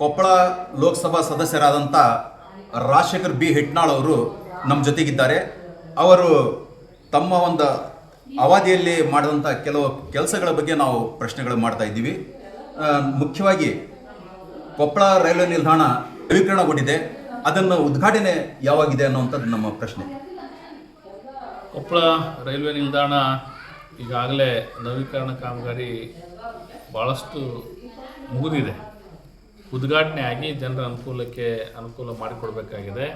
ಕೊಪ್ಪಳ ಲೋಕಸಭಾ ಸದಸ್ಯರಾದಂಥ ರಾಜಶೇಖರ್ ಬಿ. ಹೆಟ್ನಾಳ್ ಅವರು ನಮ್ಮ ಜೊತೆಗಿದ್ದಾರೆ. ಅವರು ತಮ್ಮ ಒಂದು ಅವಧಿಯಲ್ಲಿ ಮಾಡಿದಂಥ ಕೆಲವು ಕೆಲಸಗಳ ಬಗ್ಗೆ ನಾವು ಪ್ರಶ್ನೆಗಳು ಮಾಡ್ತಾ ಇದ್ದೀವಿ. ಮುಖ್ಯವಾಗಿ ಕೊಪ್ಪಳ ರೈಲ್ವೆ ನಿಲ್ದಾಣ ನವೀಕರಣಗೊಂಡಿದೆ. ಅದನ್ನು ಉದ್ಘಾಟನೆ ಯಾವಾಗಿದೆ ಅನ್ನುವಂಥದ್ದು ನಮ್ಮ ಪ್ರಶ್ನೆ. ಕೊಪ್ಪಳ ರೈಲ್ವೆ ನಿಲ್ದಾಣ ಈಗಾಗಲೇ ನವೀಕರಣ ಕಾಮಗಾರಿ ಭಾಳಷ್ಟು ಮುಗಿದಿದೆ. ಉದ್ಘಾಟನೆ ಆಗಿ ಜನರ ಅನುಕೂಲಕ್ಕೆ ಅನುಕೂಲ ಮಾಡಿಕೊಡ್ಬೇಕಾಗಿದೆ.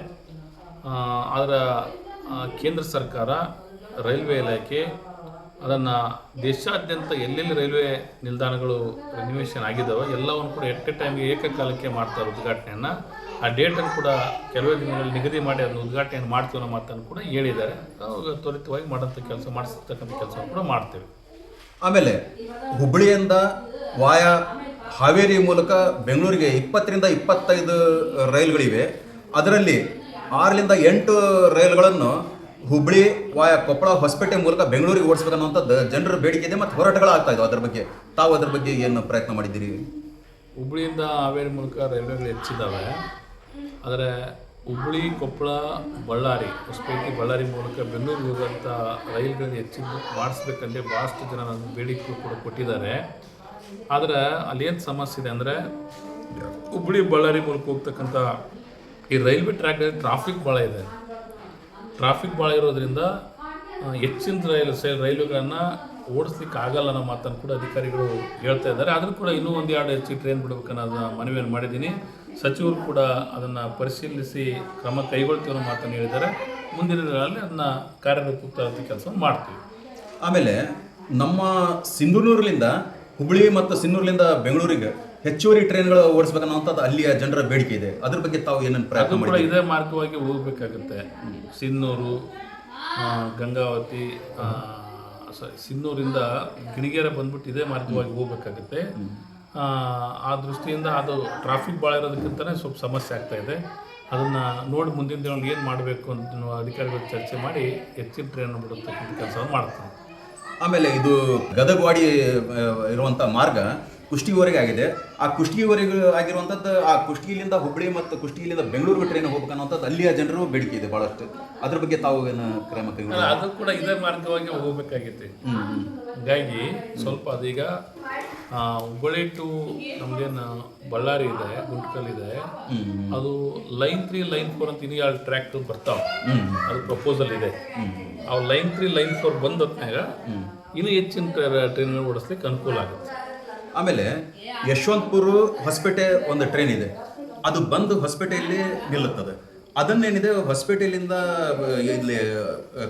ಅದರ ಕೇಂದ್ರ ಸರ್ಕಾರ ರೈಲ್ವೆ ಇಲಾಖೆ ಅದನ್ನು ದೇಶಾದ್ಯಂತ ಎಲ್ಲೆಲ್ಲಿ ರೈಲ್ವೆ ನಿಲ್ದಾಣಗಳು ನಿವೇಶನ ಆಗಿದ್ದಾವೆ ಎಲ್ಲವನ್ನು ಕೂಡ ಎಟ್ ಎ ಟೈಮ್ಗೆ ಏಕಕಾಲಕ್ಕೆ ಮಾಡ್ತಾರೆ ಉದ್ಘಾಟನೆಯನ್ನು. ಆ ಡೇಟನ್ನು ಕೂಡ ಕೆಲವೇ ದಿನಗಳಲ್ಲಿ ನಿಗದಿ ಮಾಡಿ ಅದನ್ನು ಉದ್ಘಾಟನೆಯನ್ನು ಮಾಡ್ತೀವಿ ಅನ್ನೋ ಮಾತನ್ನು ಕೂಡ ಹೇಳಿದ್ದಾರೆ. ನಾವು ತ್ವರಿತವಾಗಿ ಮಾಡೋಂಥ ಕೆಲಸ, ಮಾಡಿಸ್ತಕ್ಕಂಥ ಕೆಲಸ ಕೂಡ ಮಾಡ್ತೇವೆ. ಆಮೇಲೆ ಹುಬ್ಬಳ್ಳಿಯಿಂದ ವಾಯ ಹಾವೇರಿ ಮೂಲಕ ಬೆಂಗಳೂರಿಗೆ ಇಪ್ಪತ್ತರಿಂದ ಇಪ್ಪತ್ತೈದು ರೈಲುಗಳಿವೆ. ಅದರಲ್ಲಿ ಆರರಿಂದ ಎಂಟು ರೈಲುಗಳನ್ನು ಹುಬ್ಬಳ್ಳಿ ವಾಯ, ಕೊಪ್ಪಳ ಹೊಸಪೇಟೆ ಮೂಲಕ ಬೆಂಗಳೂರಿಗೆ ಓಡಿಸ್ಬೇಕನ್ನುವಂಥದ್ದು ಜನರ ಬೇಡಿಕೆ ಇದೆ ಮತ್ತು ಹೋರಾಟಗಳಾಗ್ತಾ ಇದ್ದಾವೆ ಅದರ ಬಗ್ಗೆ ತಾವು ಅದರ ಬಗ್ಗೆ ಏನು ಪ್ರಯತ್ನ ಮಾಡಿದ್ದೀರಿ? ಹುಬ್ಬಳ್ಳಿಯಿಂದ ಹಾವೇರಿ ಮೂಲಕ ರೈಲ್ವೆಗಳು ಹೆಚ್ಚಿದ್ದಾವೆ. ಆದರೆ ಹುಬ್ಬಳ್ಳಿ ಕೊಪ್ಪಳ, ಬಳ್ಳಾರಿ, ಹೊಸಪೇಟೆ, ಬಳ್ಳಾರಿ ಮೂಲಕ ಬೆಂಗಳೂರಿಗೆ ಹೋಗುವಂಥ ರೈಲುಗಳನ್ನು ಹೆಚ್ಚಿನ ಮಾಡಿಸ್ಬೇಕಂದ್ರೆ ಭಾಳಷ್ಟು ಜನ ಬೇಡಿಕೆ ಕೂಡ ಕೊಟ್ಟಿದ್ದಾರೆ. ಆದರೆ ಅಲ್ಲೇನು ಸಮಸ್ಯೆ ಇದೆ ಅಂದರೆ ಹುಬ್ಬಳ್ಳಿ ಬಳ್ಳಾರಿ ಮೂಲಕ ಹೋಗ್ತಕ್ಕಂಥ ಈ ರೈಲ್ವೆ ಟ್ರ್ಯಾಕ್ ಟ್ರಾಫಿಕ್ ಭಾಳ ಇದೆ. ಟ್ರಾಫಿಕ್ ಭಾಳ ಇರೋದ್ರಿಂದ ಹೆಚ್ಚಿನ ರೈಲು ರೈಲುಗಳನ್ನು ಓಡಿಸ್ಲಿಕ್ಕೆ ಆಗಲ್ಲ ಅನ್ನೋ ಮಾತನ್ನು ಕೂಡ ಅಧಿಕಾರಿಗಳು ಹೇಳ್ತಾ ಇದ್ದಾರೆ. ಆದರೂ ಕೂಡ ಇನ್ನೂ ಒಂದು ಎರಡು ಹೆಚ್ಚು ಟ್ರೈನ್ ಬಿಡಬೇಕನ್ನೋದನ್ನ ಮನವಿಯನ್ನು ಮಾಡಿದ್ದೀನಿ. ಸಚಿವರು ಕೂಡ ಅದನ್ನು ಪರಿಶೀಲಿಸಿ ಕ್ರಮ ಕೈಗೊಳ್ತೀವಿ ಅನ್ನೋ ಮಾತನ್ನು ಹೇಳಿದ್ದಾರೆ. ಮುಂದಿನ ದಿನಗಳಲ್ಲಿ ಅದನ್ನು ಕಾರ್ಯರೂಪಕ್ಕೆ ತರೋ ಕೆಲಸ ಮಾಡ್ತೀವಿ. ಆಮೇಲೆ ನಮ್ಮ ಸಿಂಧೂರಿನಿಂದ ಹುಬ್ಬಳ್ಳಿ ಮತ್ತು ಸಿನ್ನೂರ್ಲಿಂದ ಬೆಂಗಳೂರಿಗೆ ಹೆಚ್ಚುವರಿ ಟ್ರೈನ್ಗಳು ಓಡಿಸ್ಬೇಕನ್ನುವಂಥದ್ದು ಅಲ್ಲಿಯ ಜನರ ಬೇಡಿಕೆ ಇದೆ. ಅದ್ರ ಬಗ್ಗೆ ತಾವು ಏನೇನು ಪ್ರಯತ್ನ ಅದು ಕೂಡ ಮಾಡಿದ್ದೀರಿ? ಇದೇ ಮಾರ್ಗವಾಗಿ ಹೋಗಬೇಕಾಗುತ್ತೆ. ಸಿನ್ನೂರು ಆ, ಗಂಗಾವತಿ ಆ, ಸ- ಸಿನ್ನೂರಿಂದ ಗಿಣಿಗೇರ ಬಂದ್ಬಿಟ್ಟು ಇದೇ ಮಾರ್ಗವಾಗಿ ಹೋಗಬೇಕಾಗುತ್ತೆ. ಆ, ಆ ದೃಷ್ಟಿಯಿಂದ ಅದು ಟ್ರಾಫಿಕ್ ಭಾಳ ಇರೋದಕ್ಕಿಂತಲೇ ಸ್ವಲ್ಪ ಸಮಸ್ಯೆ ಆಗ್ತಾ ಇದೆ. ಅದನ್ನು ನೋಡಿ ಮುಂದಿನ ದಿನ ಏನು ಮಾಡಬೇಕು ಅಂತ ನಾವು ಅಧಿಕಾರಿಗಳು ಚರ್ಚೆ ಮಾಡಿ ಹೆಚ್ಚಿನ ಟ್ರೈನ್ ಬಿಡತಕ್ಕಂಥ ಕೆಲಸವನ್ನು ಮಾಡ್ತೀವಿ ಆಮೇಲೆ ಇದು ಗದಗವಾಡಿ ಇರುವಂಥ ಮಾರ್ಗ ಕುಷ್ಟಗಿವರೆಗೆ ಆಗಿದೆ. ಆ ಕುಷ್ಟಗಿವರೆಗೆ ಆಗಿರುವಂಥದ್ದು ಆ ಕುಷ್ಟಗಿಲಿಂದ ಹುಬ್ಬಳ್ಳಿ ಮತ್ತು ಕುಷ್ಟಗಿಲಿಂದ ಬೆಂಗಳೂರಿಗೆ ಟ್ರೈನ್ ಹೋಗ್ಬೇಕನ್ನುವಂಥದ್ದು ಅಲ್ಲಿಯ ಜನರು ಬೇಡಿಕೆ ಇದೆ ಭಾಳಷ್ಟು ಅದ್ರ ಬಗ್ಗೆ ತಾವು ಏನು ಕ್ರಮ ಕೈಗೊಂಡು ಅದು ಕೂಡ ಇದೇ ಮಾರ್ಗವಾಗಿ ಹೋಗ್ಬೇಕಾಗಿತ್ತು. ಹೀಗಾಗಿ ಸ್ವಲ್ಪ ಅದೀಗ ಹುಬ್ಬಳ್ಳಿ ಟು ನಮ್ಗೇನು ಬಳ್ಳಾರಿ ಇದೆ ಗುಂಟ್ಕಲ್ ಇದೆ. ಅದು ಲೈನ್ ತ್ರೀ ಲೈನ್ ಫೋರ್ ಅಂತ ಇನ್ನೂ ಎರಡು ಟ್ರ್ಯಾಕ್ ಬರ್ತಾವೆ. ಅದು ಪ್ರಪೋಸಲ್ ಇದೆ. ಆ ಲೈನ್ ತ್ರೀ ಲೈನ್ ಫೋರ್ ಬಂದ ಹೊತ್ನ್ಯಾಗ ಇನ್ನೂ ಹೆಚ್ಚಿನ ಟ್ರೈನ್ ಓಡಿಸ್ಲಿಕ್ಕೆ ಅನುಕೂಲ ಆಗುತ್ತೆ. ಆಮೇಲೆ ಯಶವಂತಪುರ ಹೊಸಪೇಟೆ ಒಂದು ಟ್ರೈನ್ ಇದೆ. ಅದು ಬಂದು ಹೊಸಪೇಟೆಯಲ್ಲಿ ನಿಲ್ಲುತ್ತದೆ. ಅದನ್ನೇನಿದೆ ಹೊಸಪೇಟೆಯಲ್ಲಿಂದ ಆ, ಇಲ್ಲಿ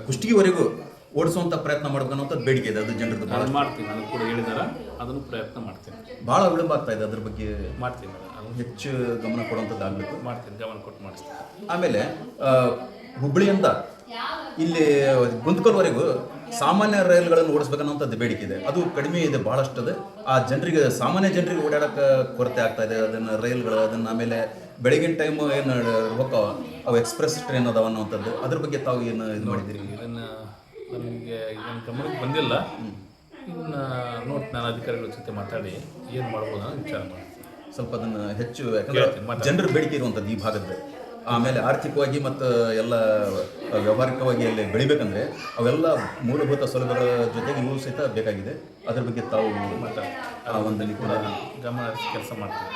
ಕುಷ್ಟಗಿವರೆಗೂ ಓಡಿಸುವಂಥ ಪ್ರಯತ್ನ ಮಾಡ್ಬೇಕನ್ನುವಂಥದ್ದು ಬೇಡಿಕೆ ಇದೆ. ಅದು ಜನರದ್ದು ಭಾಳ ನಾನು ಮಾಡ್ತೀನಿ. ಅದನ್ನು ಕೂಡ ಹೇಳಿದಾರ. ಅದನ್ನು ಪ್ರಯತ್ನ ಮಾಡ್ತೀನಿ. ಭಾಳ ವಿಳಂಬ ಆಗ್ತಾ ಇದೆ ಅದ್ರ ಬಗ್ಗೆ. ಮಾಡ್ತೀನಿ ಅದನ್ನು ಹೆಚ್ಚು ಗಮನ ಕೊಡುವಂಥದ್ದು ಆಗಬೇಕು. ಮಾಡ್ತೀನಿ. ಗಮನ ಕೊಟ್ಟು ಮಾಡಿಸ್ತೀನಿ. ಆಮೇಲೆ ಆ, ಹುಬ್ಬಳ್ಳಿಯಿಂದ ಇಲ್ಲಿ ಗುಂತಕಲ್ವರೆಗೂ ಸಾಮಾನ್ಯ ರೈಲುಗಳನ್ನು ಓಡಿಸ್ಬೇಕನ್ನೋಂಥದ್ದು ಬೇಡಿಕೆ ಇದೆ. ಅದು ಕಡಿಮೆ ಇದೆ ಭಾಳಷ್ಟು ಅದು ಆ ಜನರಿಗೆ ಸಾಮಾನ್ಯ ಜನರಿಗೆ ಓಡಾಡಕ್ಕೆ ಕೊರತೆ ಆಗ್ತಾ ಇದೆ. ಅದನ್ನು ರೈಲುಗಳು ಅದನ್ನು ಆಮೇಲೆ ಬೆಳಗಿನ ಟೈಮ್ ಏನು ಹೋಗ್ತಾವ ಅವು ಎಕ್ಸ್ಪ್ರೆಸ್ ಟ್ರೈನ್ ಅದಾವ ಅನ್ನೋವಂಥದ್ದು. ಅದ್ರ ಬಗ್ಗೆ ತಾವು ಏನು ಇದು ಮಾಡಿದ್ದೀರಿ? ಇದನ್ನು ನನಗೆ ಇದನ್ನು ಗಮನಕ್ಕೆ ಬಂದಿಲ್ಲ. ಇನ್ನು ನೋಡಿ ನಾನು ಅಧಿಕಾರಿಗಳ ಜೊತೆ ಮಾತಾಡಿ ಏನು ಮಾಡ್ಬೋದು ಅಂತ ವಿಚಾರ ಮಾಡ್ತೀನಿ ಸ್ವಲ್ಪ ಅದನ್ನು ಹೆಚ್ಚು ಜನರು ಬೇಡಿಕೆ ಇರುವಂಥದ್ದು ಈ ಭಾಗದ ಆಮೇಲೆ ಆರ್ಥಿಕವಾಗಿ ಮತ್ತು ಎಲ್ಲ ವ್ಯವಹಾರಿಕವಾಗಿ ಅಲ್ಲಿ ಬೆಳಿಬೇಕಂದ್ರೆ ಅವೆಲ್ಲ ಮೂಲಭೂತ ಸೌಲಭ್ಯಗಳ ಜೊತೆಗೆ ಇವು ಸಹಿತ ಬೇಕಾಗಿದೆ. ಅದ್ರ ಬಗ್ಗೆ ತಾವು ಮಾತಾಡಿ. ಆ ಒಂದಲ್ಲಿ ಕೂಡ ಗಮನ ಕೆಲಸ ಮಾಡ್ತೀನಿ